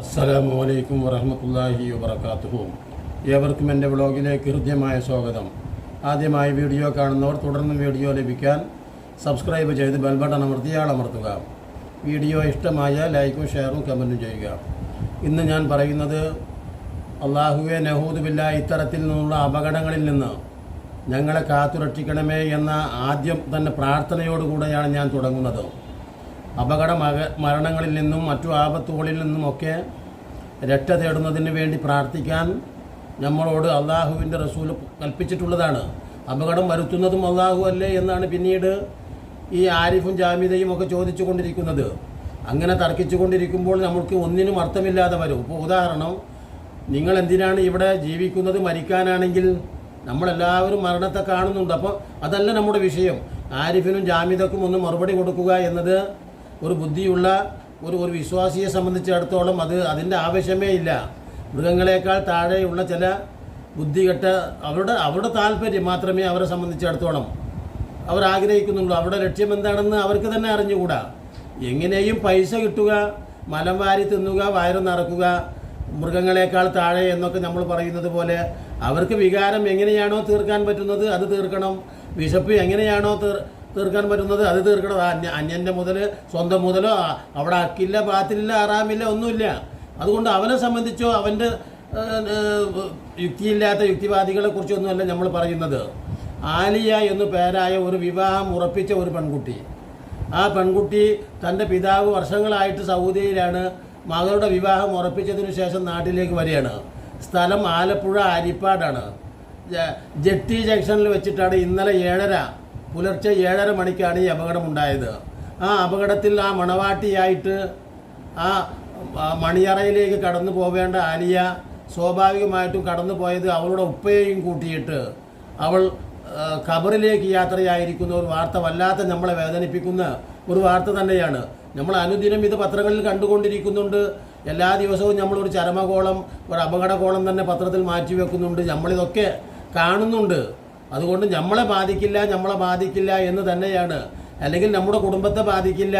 അസ്സലാമു അലൈക്കും വറഹമത്തല്ലാഹി വബർക്കാത്തുഹു ഏവർക്കും എന്റെ വ്ളോഗിലേക്ക് ഹൃദ്യമായ സ്വാഗതം. ആദ്യമായി വീഡിയോ കാണുന്നവർ തുടർന്ന് വീഡിയോ ലഭിക്കാൻ സബ്സ്ക്രൈബ് ചെയ്ത് ബെൽബട്ടൺ അമർത്തി ആളമർത്തുക. വീഡിയോ ഇഷ്ടമായ ലൈക്കും ഷെയറും കമന്റും ചെയ്യുക. ഇന്ന് ഞാൻ പറയുന്നത് അള്ളാഹുവെ നഹൂദുബില്ല ഇത്തരത്തിൽ നിന്നുള്ള അപകടങ്ങളിൽ നിന്ന് ഞങ്ങളെ കാത്തുരക്ഷിക്കണമേ എന്ന ആദ്യം തന്നെ പ്രാർത്ഥനയോടുകൂടെയാണ് ഞാൻ തുടങ്ങുന്നത്. അപകട മരണങ്ങളിൽ നിന്നും മറ്റു ആപത്തുകളിൽ നിന്നുമൊക്കെ രക്ഷ തേടുന്നതിന് വേണ്ടി പ്രാർത്ഥിക്കാൻ നമ്മളോട് അള്ളാഹുവിന്റെ റസൂൽ കൽപ്പിച്ചിട്ടുള്ളതാണ്. അപകടം വരുത്തുന്നതും അള്ളാഹു അല്ലേ എന്നാണ് പിന്നീട് ഈ ആരിഫും ജാമിതയും ഒക്കെ ചോദിച്ചു കൊണ്ടിരിക്കുന്നത് അങ്ങനെ തർക്കിച്ചു കൊണ്ടിരിക്കുമ്പോൾ നമുക്ക് ഒന്നിനും അർത്ഥമില്ലാതെ വരും. ഇപ്പോൾ ഉദാഹരണം നിങ്ങൾ എന്തിനാണ് ഇവിടെ ജീവിക്കുന്നത്? മരിക്കാനാണെങ്കിൽ നമ്മളെല്ലാവരും മരണത്തെ കാണുന്നുണ്ട്. അപ്പോൾ അതല്ല നമ്മുടെ വിഷയം. ആരിഫിനും ജാമ്യതക്കും ഒന്ന് മറുപടി കൊടുക്കുക എന്നത് ഒരു ബുദ്ധിയുള്ള ഒരു ഒരു വിശ്വാസിയെ സംബന്ധിച്ചിടത്തോളം അത് അതിന്റെ ആവശ്യമേ ഇല്ല. മൃഗങ്ങളെക്കാൾ താഴെയുള്ള ചില ബുദ്ധികെട്ട അവരുടെ അവരുടെ താല്പര്യം മാത്രമേ അവരെ സംബന്ധിച്ചിടത്തോളം അവർ ആഗ്രഹിക്കുന്നുള്ളൂ. അവരുടെ ലക്ഷ്യം എന്താണെന്ന് അവർക്ക് തന്നെ അറിഞ്ഞുകൂടാ. എങ്ങനെയും പൈസ കിട്ടുക മലം വാരി തിന്നുക വയറു നിറക്കുക മൃഗങ്ങളെക്കാൾ താഴെ എന്നൊക്കെ നമ്മൾ പറയുന്നത് പോലെ അവർക്ക് വികാരം എങ്ങനെയാണോ തീർക്കാൻ പറ്റുന്നത് അത് തീർക്കണം. വിശപ്പ് എങ്ങനെയാണോ തീർ തീർക്കാൻ പറ്റുന്നത് അത് തീർക്കണം അന്യ അന്യന്റെ മുതൽ സ്വന്തം മുതലോ അവിടെ അക്കില്ല പാത്തിലില്ല ആറാമില്ല ഒന്നുമില്ല. അതുകൊണ്ട് അവനെ സംബന്ധിച്ചോ അവന്റെ യുക്തിയില്ലാത്ത യുക്തിവാദികളെ കുറിച്ചൊന്നുമല്ല നമ്മൾ പറയുന്നത്. ആലിയ എന്നു പേരായ ഒരു വിവാഹം ഉറപ്പിച്ച ഒരു പെൺകുട്ടി. ആ പെൺകുട്ടി തന്റെ പിതാവ് വർഷങ്ങളായിട്ട് സൗദിയിലാണ്. മകളുടെ വിവാഹം ഉറപ്പിച്ചതിനു ശേഷം നാട്ടിലേക്ക് വരികയാണ്. സ്ഥലം ആലപ്പുഴ അരിപ്പാടാണ്. ജെട്ടി ജംഗ്ഷനിൽ വെച്ചിട്ടാണ് ഇന്നലെ ഏഴര പുലർച്ചെ ഏഴര മണിക്കാണ് ഈ അപകടം ഉണ്ടായത് ആ അപകടത്തിൽ ആ മണവാട്ടിയായിട്ട് ആ മണിയറയിലേക്ക് കടന്നു പോവേണ്ട ആലിയ സ്വാഭാവികമായിട്ടും കടന്നു പോയത് അവളുടെ ഉപ്പയെയും കൂട്ടിയിട്ട്. അവൾ ഖബറിലേക്ക് യാത്രയായിരിക്കുന്ന. ഒരു വാർത്ത വല്ലാത്ത നമ്മളെ വേദനിപ്പിക്കുന്ന ഒരു വാർത്ത തന്നെയാണ്. നമ്മൾ അനുദിനം ഇത് പത്രങ്ങളിൽ കണ്ടുകൊണ്ടിരിക്കുന്നുണ്ട്. എല്ലാ ദിവസവും നമ്മളൊരു ചരമകോളം ഒരു അപകടകോളം തന്നെ പത്രത്തിൽ മാറ്റി വെക്കുന്നുണ്ട് നമ്മളിതൊക്കെ കാണുന്നുണ്ട്. അതുകൊണ്ട് നമ്മളെ ബാധിക്കില്ല നമ്മളെ ബാധിക്കില്ല എന്ന് തന്നെയാണ്. അല്ലെങ്കിൽ നമ്മുടെ കുടുംബത്തെ ബാധിക്കില്ല.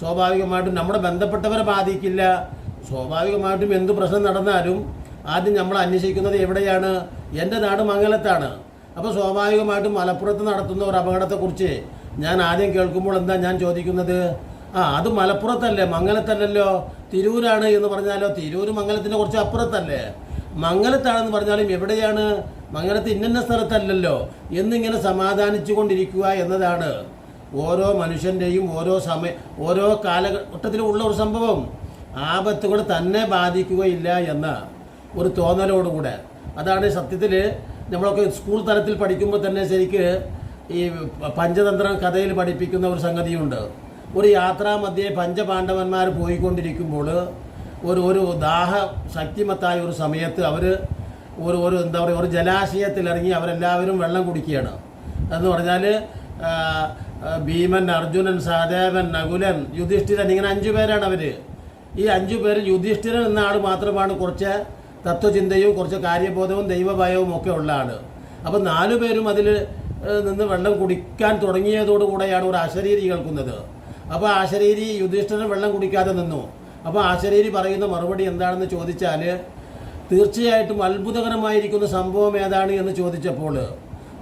സ്വാഭാവികമായിട്ടും നമ്മുടെ ബന്ധപ്പെട്ടവരെ ബാധിക്കില്ല. സ്വാഭാവികമായിട്ടും എന്ത് പ്രശ്നം നടന്നാലും ആദ്യം നമ്മൾ അന്വേഷിക്കുന്നത് എവിടെയാണ്? എന്റെ നാട് മംഗലത്താണ്. അപ്പോൾ സ്വാഭാവികമായിട്ടും മലപ്പുറത്ത് നടത്തുന്ന ഒരു അപകടത്തെക്കുറിച്ച് ഞാൻ ആദ്യം കേൾക്കുമ്പോൾ എന്താ ഞാൻ ചോദിക്കുന്നത്? ആ അത് മലപ്പുറത്തല്ലേ? മംഗലത്തല്ലല്ലോ? തിരൂരാണ് എന്ന് പറഞ്ഞാലോ? തിരൂർ മംഗലത്തിന്റെ കുറച്ച് അപ്പുറത്തല്ലേ? മംഗലത്താണെന്ന് പറഞ്ഞാലും എവിടെയാണ്? മംഗലത്ത് ഇന്ന സ്ഥലത്തല്ലല്ലോ എന്നിങ്ങനെ സമാധാനിച്ചു കൊണ്ടിരിക്കുക എന്നതാണ്. ഓരോ മനുഷ്യന്റെയും ഓരോ സമയ ഓരോ കാലഘട്ടത്തിലും ഉള്ള ഒരു സംഭവം. ആപത്തുകൾ തന്നെ ബാധിക്കുകയില്ല എന്ന ഒരു തോന്നലോടുകൂടെ. അതാണ് സത്യത്തിൽ നമ്മളൊക്കെ സ്കൂൾ തലത്തിൽ പഠിക്കുമ്പോൾ തന്നെ ശരിക്ക് ഈ പഞ്ചതന്ത്ര കഥയിൽ പഠിപ്പിക്കുന്ന ഒരു സംഗതിയുണ്ട്. ഒരു യാത്രാ മധ്യേ പഞ്ചപാണ്ഡവന്മാർ പോയിക്കൊണ്ടിരിക്കുമ്പോൾ ഒരു ഒരു ദാഹ ശക്തിമത്തായ ഒരു സമയത്ത് അവർ ഒരു ഒരു എന്താ പറയുക ഒരു ജലാശയത്തിൽ ഇറങ്ങി അവരെല്ലാവരും വെള്ളം കുടിക്കുകയാണ്. എന്ന് പറഞ്ഞാൽ ഭീമൻ അർജുനൻ സഹദേവൻ നകുലൻ യുധിഷ്ഠിരൻ ഇങ്ങനെ അഞ്ചു പേരാണ് അവർ ഈ അഞ്ചു പേരിൽ യുധിഷ്ഠിരൻ എന്ന ആൾ മാത്രമാണ് കുറച്ച് തത്വചിന്തയും കുറച്ച് കാര്യബോധവും ദൈവഭയവും ഒക്കെ ഉള്ള ആൾ അപ്പം നാലു പേരും അതിൽ നിന്ന് വെള്ളം കുടിക്കാൻ തുടങ്ങിയതോടുകൂടെയാണ് ഒരു അശരീരി കേൾക്കുന്നത്. അപ്പോൾ ആശരീരി യുധിഷ്ഠിരൻ വെള്ളം കുടിക്കാതെ നിന്നു. അപ്പോൾ ആശരീരി പറയുന്ന മറുപടി എന്താണെന്ന് ചോദിച്ചാൽ തീർച്ചയായിട്ടും അത്ഭുതകരമായിരിക്കുന്ന സംഭവം ഏതാണ് എന്ന് ചോദിച്ചപ്പോൾ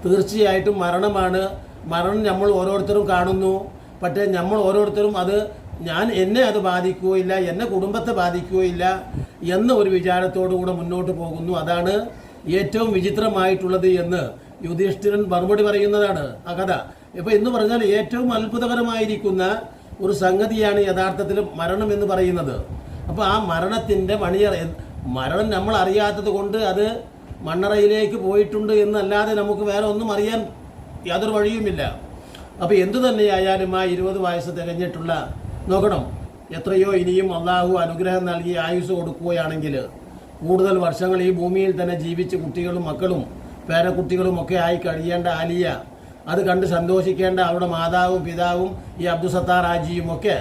തീർച്ചയായിട്ടും മരണമാണ്. മരണം നമ്മൾ ഓരോരുത്തരും കാണുന്നു. പക്ഷേ നമ്മൾ ഓരോരുത്തരും അത് ഞാൻ എന്നെ അത് ബാധിക്കുകയില്ല എന്നെ കുടുംബത്തെ ബാധിക്കുകയില്ല എന്ന ഒരു വിചാരത്തോടു കൂടെ മുന്നോട്ട് പോകുന്നു. അതാണ് ഏറ്റവും വിചിത്രമായിട്ടുള്ളത് എന്ന് യുധിഷ്ഠിരൻ മറുപടി പറയുന്നതാണ്. ആ കഥ. ഇപ്പോൾ എന്ന് പറഞ്ഞാൽ ഏറ്റവും അത്ഭുതകരമായിരിക്കുന്ന ഒരു സംഗതിയാണ് യഥാർത്ഥത്തിൽ മരണം എന്ന് പറയുന്നത്. അപ്പോൾ ആ മരണത്തിന്റെ മണിയറ മരണം നമ്മൾ അറിയാത്തത് കൊണ്ട് അത് മണ്ണറയിലേക്ക് പോയിട്ടുണ്ട് എന്നല്ലാതെ നമുക്ക് വേറെ ഒന്നും അറിയാൻ യാതൊരു വഴിയുമില്ല. അപ്പോൾ എന്തു തന്നെയായാലും ആ ഇരുപത് വയസ്സ് തികഞ്ഞിട്ടുള്ള നോക്കണം. എത്രയോ ഇനിയും അള്ളാഹു അനുഗ്രഹം നൽകി ആയുസ് കൊടുക്കുകയാണെങ്കിൽ കൂടുതൽ വർഷങ്ങൾ ഈ ഭൂമിയിൽ തന്നെ ജീവിച്ച് കുട്ടികളും മക്കളും പേരക്കുട്ടികളും ഒക്കെ ആയി കഴിയേണ്ട ആലിയ അത് കണ്ട് സന്തോഷിക്കേണ്ട അവരുടെ മാതാവും പിതാവും ഈ അബ്ദുസത്താർ ആജിയും ഒക്കെ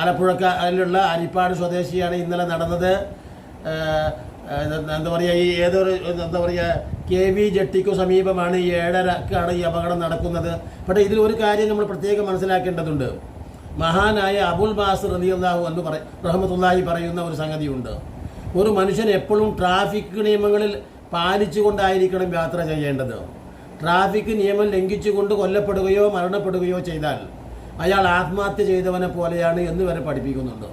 ആലപ്പുഴക്കാരിലുള്ള അരിപ്പാട് സ്വദേശിയാണ് ഇന്നലെ നടന്നത്. എന്താ പറയുക ഈ ഏതൊരു എന്താ പറയുക കെ വി ജെട്ടിക്കു സമീപമാണ് ഈ ഏഴരക്കാണ് ഈ അപകടം നടക്കുന്നത്. പക്ഷേ ഇതിൽ ഒരു കാര്യം നമ്മൾ പ്രത്യേകം മനസ്സിലാക്കേണ്ടതുണ്ട്. മഹാനായ അബുൽ ബാസ് റലിയല്ലാഹു എന്ന് പറ റഹമത്തുല്ലാഹി പറയുന്ന ഒരു സംഗതിയുണ്ട്. ഒരു മനുഷ്യൻ എപ്പോഴും ട്രാഫിക് നിയമങ്ങളിൽ പാലിച്ചുകൊണ്ടായിരിക്കണം യാത്ര ചെയ്യേണ്ടത്. ട്രാഫിക് നിയമം ലംഘിച്ചുകൊണ്ട് കൊല്ലപ്പെടുകയോ മരണപ്പെടുകയോ ചെയ്താൽ അയാൾ ആത്മഹത്യ ചെയ്തവനെ പോലെയാണ് എന്ന് വരെ പഠിപ്പിക്കുന്നുണ്ട്.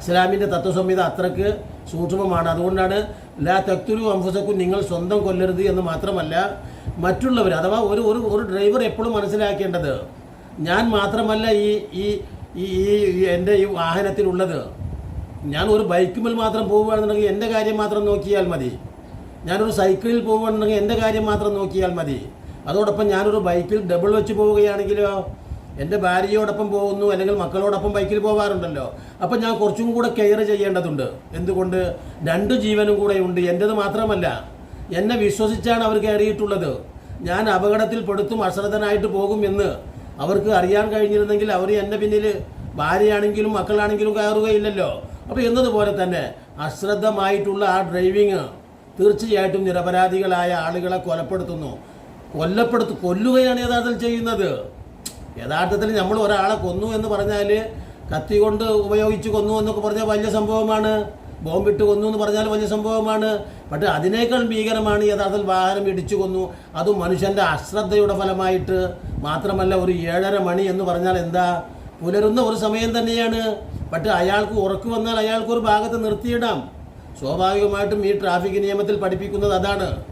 ഇസ്ലാമിന്റെ തത്വസംഹിത അത്രയ്ക്ക് സൂക്ഷ്മമാണ്. അതുകൊണ്ടാണ് ലാ തക്തുരു അംഫുസക്കും നിങ്ങൾ സ്വന്തം കൊല്ലരുത് എന്ന് മാത്രമല്ല മറ്റുള്ളവർ അഥവാ ഒരു ഒരു ഒരു ഡ്രൈവർ എപ്പോഴും മനസ്സിലാക്കേണ്ടത് ഞാൻ മാത്രമല്ല ഈ ഈ ഈ എന്റെ ഈ വാഹനത്തിലുള്ളത്. ഞാൻ ഒരു ബൈക്കുമേൽ മാത്രം പോവുകയാണെന്നുണ്ടെങ്കിൽ എന്റെ കാര്യം മാത്രം നോക്കിയാൽ മതി. ഞാനൊരു സൈക്കിളിൽ പോവുകയാണെന്നുണ്ടെങ്കിൽ എന്റെ കാര്യം മാത്രം നോക്കിയാൽ മതി. അതോടൊപ്പം ഞാനൊരു ബൈക്കിൽ ഡബിൾ വെച്ച് പോവുകയാണെങ്കിലോ എന്റെ ഭാര്യയോടൊപ്പം പോകുന്നു അല്ലെങ്കിൽ മക്കളോടൊപ്പം ബൈക്കിൽ പോകാറുണ്ടല്ലോ. അപ്പം ഞാൻ കുറച്ചും കൂടെ കെയർ ചെയ്യേണ്ടതുണ്ട്. എന്തുകൊണ്ട്? രണ്ട് ജീവനും കൂടെ ഉണ്ട്. എന്റെത് മാത്രമല്ല എന്നെ വിശ്വസിച്ചാണ് അവർ കയറിയിട്ടുള്ളത്. ഞാൻ അപകടത്തിൽ പെടുത്തും അശ്രദ്ധനായിട്ട് പോകും എന്ന് അവർക്ക് അറിയാൻ കഴിഞ്ഞിരുന്നെങ്കിൽ അവർ എന്റെ പിന്നിൽ ഭാര്യയാണെങ്കിലും മക്കളാണെങ്കിലും കയറുകയില്ലല്ലോ. അപ്പോൾ എന്നതുപോലെ തന്നെ അശ്രദ്ധമായിട്ടുള്ള ആ ഡ്രൈവിങ് തീർച്ചയായിട്ടും നിരപരാധികളായ ആളുകളെ കൊലപ്പെടുത്തുന്നു. കൊല്ലപ്പെടുത്തു കൊല്ലുകയാണ് യഥാർത്ഥത്തിൽ ചെയ്യുന്നത്. യഥാർത്ഥത്തിൽ നമ്മൾ ഒരാളെ കൊന്നു എന്ന് പറഞ്ഞാൽ കത്തി കൊണ്ട് ഉപയോഗിച്ച് കൊന്നു എന്നൊക്കെ പറഞ്ഞാൽ വലിയ സംഭവമാണ്. ബോംബിട്ട് കൊന്നു എന്ന് പറഞ്ഞാൽ വലിയ സംഭവമാണ്. പക്ഷേ അതിനേക്കാൾ ഭീകരമാണ് യഥാർത്ഥത്തിൽ വാഹനം ഇടിച്ചു കൊന്നു. അതും മനുഷ്യന്റെ അശ്രദ്ധയുടെ ഫലമായിട്ട് മാത്രമല്ല ഒരു ഏഴര മണി എന്ന് പറഞ്ഞാൽ എന്താ? പുലരുന്ന ഒരു സമയം തന്നെയാണ്. പക്ഷേ അയാൾക്ക് ഉറക്കു വന്നാൽ അയാൾക്ക് ഒരു ഭാഗത്ത് നിർത്തിയിടാം. സ്വാഭാവികമായിട്ടും ഈ ട്രാഫിക് നിയമത്തിൽ പഠിപ്പിക്കുന്നത് അതാണ്.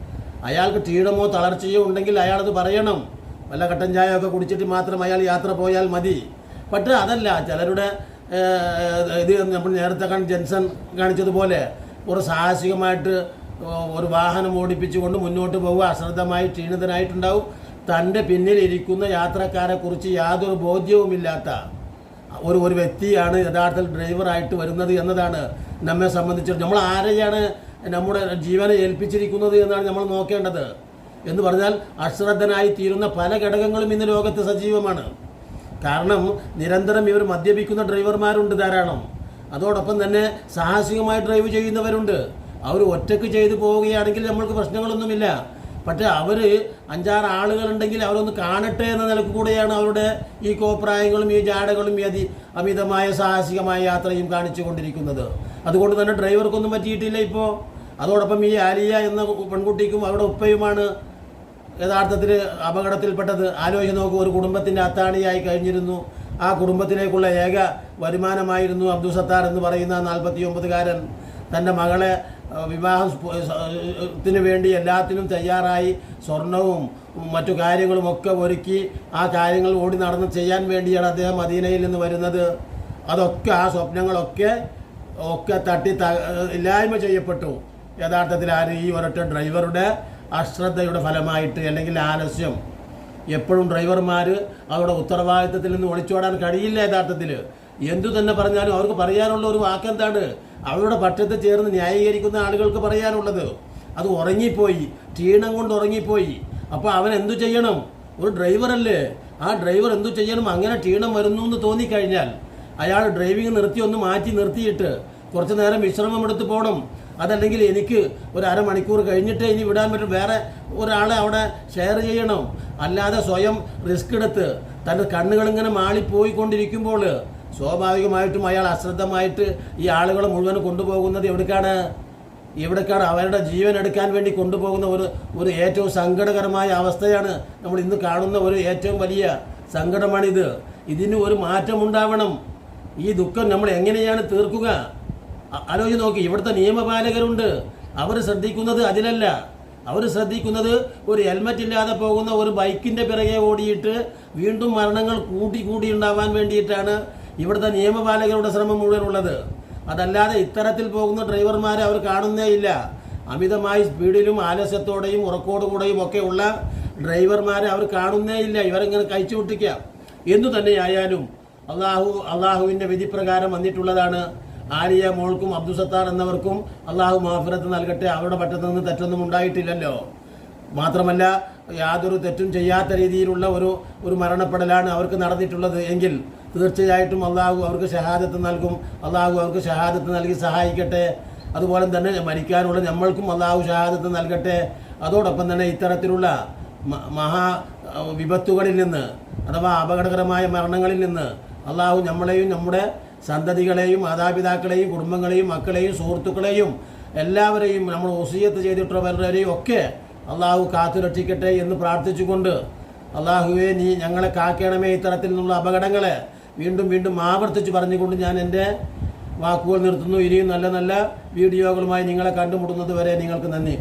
അയാൾക്ക് ക്ഷീണമോ തളർച്ചയോ ഉണ്ടെങ്കിൽ അയാളത് പറയണം. വല്ല കട്ടൻ ചായ ഒക്കെ കുടിച്ചിട്ട് മാത്രം അയാൾ യാത്ര പോയാൽ മതി. പക്ഷേ അതല്ല ചിലരുടെ ഇത് നമ്മൾ നേരത്തെ കണ്ട് ജെൻസൺ കാണിച്ചതുപോലെ ഒരു സാഹസികമായിട്ട് ഒരു വാഹനം ഓടിപ്പിച്ചുകൊണ്ട് മുന്നോട്ട് പോവുക അശ്രദ്ധമായി ക്ഷീണിതനായിട്ടുണ്ടാവും. തന്റെ പിന്നിൽ ഇരിക്കുന്ന യാത്രക്കാരെ കുറിച്ച് യാതൊരു ബോധ്യവുമില്ലാത്ത ഒരു ഒരു വ്യക്തിയാണ് യഥാർത്ഥത്തിൽ ഡ്രൈവറായിട്ട് വരുന്നത് എന്നതാണ് നമ്മെ സംബന്ധിച്ചിടത്തോളം നമ്മൾ ആരെയാണ് നമ്മുടെ ജീവനെ ഏൽപ്പിച്ചിരിക്കുന്നത് എന്നാണ് നമ്മൾ നോക്കേണ്ടത്. എന്ന് പറഞ്ഞാൽ അശ്രദ്ധനായി തീരുന്ന പല ഘടകങ്ങളും ഇന്ന് ലോകത്ത് സജീവമാണ്. കാരണം നിരന്തരം ഇവർ മദ്യപിക്കുന്ന ഡ്രൈവർമാരുണ്ട് ധാരാളം. അതോടൊപ്പം തന്നെ സാഹസികമായി ഡ്രൈവ് ചെയ്യുന്നവരുണ്ട്. അവർ ഒറ്റയ്ക്ക് ചെയ്തു പോവുകയാണെങ്കിൽ നമ്മൾക്ക് പ്രശ്നങ്ങളൊന്നുമില്ല. പക്ഷേ അവർ അഞ്ചാറ് ആളുകളുണ്ടെങ്കിൽ അവരൊന്ന് കാണട്ടെ എന്ന നിലയ്ക്ക് കൂടെയാണ് അവരുടെ ഈ കോപ്രായങ്ങളും ഈ ജാടകളും ഈ അതി അമിതമായ സാഹസികമായ യാത്രയും കാണിച്ചു കൊണ്ടിരിക്കുന്നത്. അതുകൊണ്ട് തന്നെ ഡ്രൈവർക്കൊന്നും പറ്റിയിട്ടില്ല ഇപ്പോൾ അതോടൊപ്പം ഈ ആലിയ എന്ന പെൺകുട്ടിക്കും അവരുടെ ഉപ്പയുമാണ് യഥാർത്ഥത്തിൽ അപകടത്തിൽപ്പെട്ടത് ആലോചിച്ച് നോക്കൂ ഒരു കുടുംബത്തിന്റെ അത്താണിയായി കഴിഞ്ഞിരുന്നു. ആ കുടുംബത്തിലേക്കുള്ള ഏക വരുമാനമായിരുന്നു അബ്ദുൽ സത്താർ എന്ന് പറയുന്ന നാൽപ്പത്തി ഒമ്പതുകാരൻ തന്റെ മകളെ വിവാഹം ത്തിന് വേണ്ടി എല്ലാത്തിനും തയ്യാറായി സ്വർണവും മറ്റു കാര്യങ്ങളും ഒക്കെ ഒരുക്കി ആ കാര്യങ്ങൾ ഓടി നടന്ന് ചെയ്യാൻ വേണ്ടിയാണ് അദ്ദേഹം മദീനയിൽ നിന്ന് വരുന്നത്. അതൊക്കെ ആ സ്വപ്നങ്ങളൊക്കെ ഒക്കെ തട്ടി ഇല്ലായ്മ ചെയ്യപ്പെട്ടു. യഥാർത്ഥത്തിൽ ആര് ഈ ഒരൊറ്റ ഡ്രൈവറുടെ അശ്രദ്ധയുടെ ഫലമായിട്ട് അല്ലെങ്കിൽ ആലസ്യം. എപ്പോഴും ഡ്രൈവർമാർ അവരുടെ ഉത്തരവാദിത്തത്തിൽ നിന്ന് ഒളിച്ചോടാൻ കഴിയില്ല യഥാർത്ഥത്തിൽ എന്തു തന്നെ പറഞ്ഞാലും അവർക്ക് പറയാനുള്ള ഒരു വാക്കെന്താണ് അവരുടെ പക്ഷത്ത് ചേർന്ന് ന്യായീകരിക്കുന്ന ആളുകൾക്ക് പറയാനുള്ളത്. അത് ഉറങ്ങിപ്പോയി ക്ഷീണം കൊണ്ട് ഉറങ്ങിപ്പോയി. അപ്പോൾ അവൻ എന്തു ചെയ്യണം? ഒരു ഡ്രൈവറല്ലേ? ആ ഡ്രൈവർ എന്തു ചെയ്യണം? അങ്ങനെ ക്ഷീണം വരുന്നു എന്ന് തോന്നിക്കഴിഞ്ഞാൽ അയാൾ ഡ്രൈവിംഗ് നിർത്തി ഒന്ന് മാറ്റി നിർത്തിയിട്ട് കുറച്ച് നേരം വിശ്രമം എടുത്ത് പോകണം അതല്ലെങ്കിൽ എനിക്ക് ഒരു അരമണിക്കൂർ കഴിഞ്ഞിട്ട് ഇനി വിടാൻ പറ്റും. വേറെ ഒരാളെ അവിടെ ഷെയർ ചെയ്യണം. അല്ലാതെ സ്വയം റിസ്ക് എടുത്ത് തന്റെ കണ്ണുകളിങ്ങനെ മാളിപ്പോയിക്കൊണ്ടിരിക്കുമ്പോൾ സ്വാഭാവികമായിട്ടും അയാൾ അശ്രദ്ധമായിട്ട് ഈ ആളുകളെ മുഴുവൻ കൊണ്ടുപോകുന്നത് എവിടേക്കാണ്? എവിടേക്കാണ് അവരുടെ ജീവൻ എടുക്കാൻ വേണ്ടി കൊണ്ടുപോകുന്ന ഒരു ഒരു ഏറ്റവും സങ്കടകരമായ അവസ്ഥയാണ് നമ്മൾ ഇന്ന് കാണുന്ന ഒരു ഏറ്റവും വലിയ സങ്കടമാണിത്. ഇതിന് ഒരു മാറ്റമുണ്ടാവണം. ഈ ദുഃഖം നമ്മൾ എങ്ങനെയാണ് തീർക്കുക? ആലോചിച്ച് നോക്കി ഇവിടുത്തെ നിയമപാലകരുണ്ട്. അവർ ശ്രദ്ധിക്കുന്നത് അതിലല്ല. അവർ ശ്രദ്ധിക്കുന്നത് ഒരു ഹെൽമറ്റ് ഇല്ലാതെ പോകുന്ന ഒരു ബൈക്കിന്റെ പിറകെ ഓടിയിട്ട് വീണ്ടും മരണങ്ങൾ കൂട്ടി കൂടി ഉണ്ടാവാൻ വേണ്ടിയിട്ടാണ് ഇവിടുത്തെ നിയമപാലകരുടെ ശ്രമം മുഴുവൻ ഉള്ളത്. അതല്ലാതെ ഇത്തരത്തിൽ പോകുന്ന ഡ്രൈവർമാരെ അവർ കാണുന്നേ ഇല്ല. അമിതമായി സ്പീഡിലും ആലസ്യത്തോടെയും ഉറക്കോടുകൂടെയും ഒക്കെ ഉള്ള ഡ്രൈവർമാരെ അവർ കാണുന്നേ ഇല്ല. ഇവരിങ്ങനെ കഴിച്ചു വിട്ടിക്കാം എന്നു തന്നെയായാലും അള്ളാഹു അള്ളാഹുവിന്റെ വിധിപ്രകാരം വന്നിട്ടുള്ളതാണ് ആലിയ മോൾക്കും അബ്ദുൽ സത്താർ എന്നവർക്കും അള്ളാഹു മാഫിറത്ത് നൽകട്ടെ. അവരുടെ പറ്റത്തു നിന്ന് തെറ്റൊന്നും ഉണ്ടായിട്ടില്ലല്ലോ. മാത്രമല്ല യാതൊരു തെറ്റും ചെയ്യാത്ത രീതിയിലുള്ള ഒരു ഒരു മരണപ്പെടലാണ് അവർക്ക് നടന്നിട്ടുള്ളത് എങ്കിൽ തീർച്ചയായിട്ടും അള്ളാഹു അവർക്ക് ഷഹാദത്ത് നൽകും. അള്ളാഹു അവർക്ക് ഷഹാദത്ത് നൽകി സഹായിക്കട്ടെ. അതുപോലെ തന്നെ മരിക്കാനുള്ള നമ്മൾക്കും അള്ളാഹു ഷഹാദത്ത് നൽകട്ടെ. അതോടൊപ്പം തന്നെ ഇത്തരത്തിലുള്ള മഹാ വിപത്തുകളിൽ നിന്ന് അഥവാ അപകടകരമായ മരണങ്ങളിൽ നിന്ന് അള്ളാഹു നമ്മളെയും നമ്മുടെ സന്തതികളെയും മാതാപിതാക്കളെയും കുടുംബങ്ങളെയും മക്കളെയും സുഹൃത്തുക്കളെയും എല്ലാവരെയും നമ്മൾ ഒസിയത്ത് ചെയ്തിട്ടുള്ളവരുടെയും ഒക്കെ അള്ളാഹു കാത്തു രക്ഷിക്കട്ടെ എന്ന് പ്രാർത്ഥിച്ചുകൊണ്ട് അള്ളാഹുവെ നീ ഞങ്ങളെ കാക്കണമേ ഇത്തരത്തിൽ നിന്നുള്ള അപകടങ്ങളെ വീണ്ടും വീണ്ടും ആവർത്തിച്ച് പറഞ്ഞുകൊണ്ട് ഞാൻ എന്റെ വാക്കുകൾ നിർത്തുന്നു. ഇനിയും നല്ല നല്ല വീഡിയോകളുമായി നിങ്ങളെ കണ്ടുമുട്ടുന്നത് വരെ നിങ്ങൾക്ക് നന്ദി.